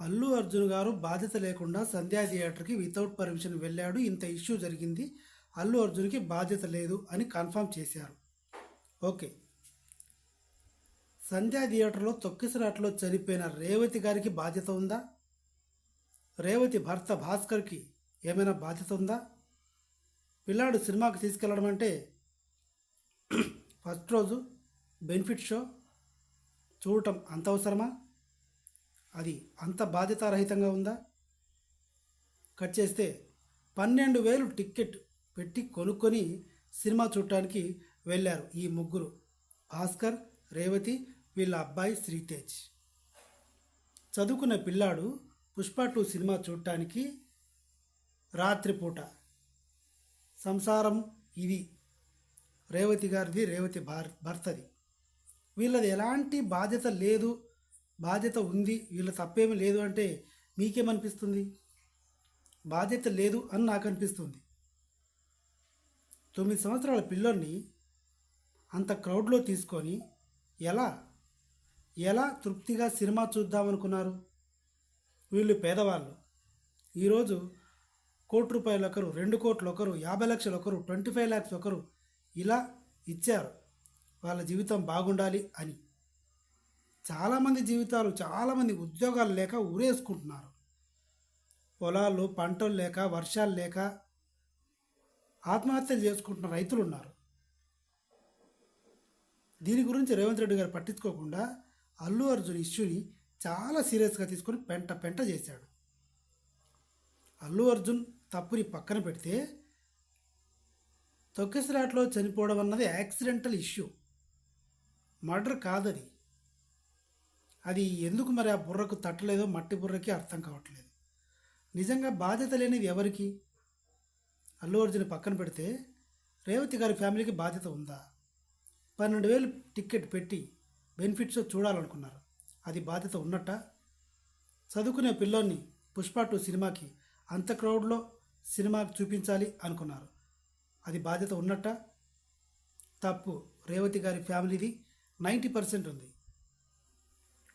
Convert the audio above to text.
అల్లు అర్జున్ గారు బాధ్యత లేకుండా సంధ్యా థియేటర్కి వితౌట్ పర్మిషన్ వెళ్ళాడు. ఇంత ఇష్యూ జరిగింది. అల్లు అర్జున్కి బాధ్యత లేదు అని కన్ఫర్మ్ చేశారు. ఓకే. సంధ్యా థియేటర్లో తొక్కిసలాట్లో చనిపోయిన రేవతి గారికి బాధ్యత ఉందా? రేవతి భర్త భాస్కర్కి ఏమైనా బాధ్యత ఉందా? పిల్లాడు సినిమాకి తీసుకెళ్ళడం అంటే ఫస్ట్ రోజు బెనిఫిట్ షో చూడటం అంత అవసరమా? అది అంత బాధ్యతారహితంగా ఉందా? కట్ చేస్తే పన్నెండు వేలు టిక్కెట్ పెట్టి కొనుక్కొని సినిమా చూడటానికి వెళ్ళారు ఈ ముగ్గురు. భాస్కర్ రేవతి వీళ్ళ అబ్బాయి శ్రీతేజ్. చదువుకున్న పిల్లాడు పుష్ప టూ సినిమా చూడటానికి రాత్రిపూట. సంసారం ఇది. రేవతి గారిది రేవతి భార్ భర్తది. వీళ్ళది ఎలాంటి బాధ్యత లేదు బాధ్యత ఉంది వీళ్ళ తప్పేమీ లేదు అంటే మీకేమనిపిస్తుంది? బాధ్యత లేదు అని నాకు అనిపిస్తుంది తొమ్మిది సంవత్సరాల పిల్లల్ని అంత క్రౌడ్లో తీసుకొని ఎలా ఎలా తృప్తిగా సినిమా చూద్దామనుకున్నారు? వీళ్ళు పేదవాళ్ళు. ఈరోజు కోటి రూపాయలు ఒకరు రెండు కోట్లు ఒకరు యాభై లక్షలు ఒకరు ట్వంటీ ఫైవ్ ల్యాక్స్ ఒకరు ఇలా ఇచ్చారు. వాళ్ళ జీవితం బాగుండాలి అని. చాలామంది జీవితాలు చాలామంది ఉద్యోగాలు లేక ఊరేసుకుంటున్నారు. పొలాలు పంటలు లేక వర్షాలు లేక ఆత్మహత్యలు చేసుకుంటున్న రైతులు ఉన్నారు దీని గురించి రేవంత్ రెడ్డి గారు పట్టించుకోకుండా అల్లు అర్జున్ ఇష్యూని చాలా సీరియస్గా తీసుకొని పెంట పెంట చేశాడు. అల్లు అర్జున్ తప్పుని పక్కన పెడితే తొక్కిసిరాట్లో చనిపోవడం అన్నది యాక్సిడెంటల్ ఇష్యూ. మర్డర్ కాదది. అది ఎందుకు మరి ఆ బుర్రకు తట్టలేదో మట్టి బుర్రకి అర్థం కావట్లేదు. నిజంగా బాధ్యత లేనిది ఎవరికి? అల్లు అర్జున్ పక్కన పెడితే రేవతి గారి ఫ్యామిలీకి బాధ్యత ఉందా? పన్నెండు వేలు టికెట్ పెట్టి బెనిఫిట్స్ చూడాలనుకున్నారు. అది బాధ్యత ఉన్నట్ట? చదువుకునే పిల్లోని పుష్ప టూ సినిమాకి అంత క్రౌడ్లో సినిమా చూపించాలి అనుకున్నారు. అది బాధ్యత ఉన్నట్ట? తప్పు. రేవతి గారి ఫ్యామిలీది నైంటీ పర్సెంట్ ఉంది.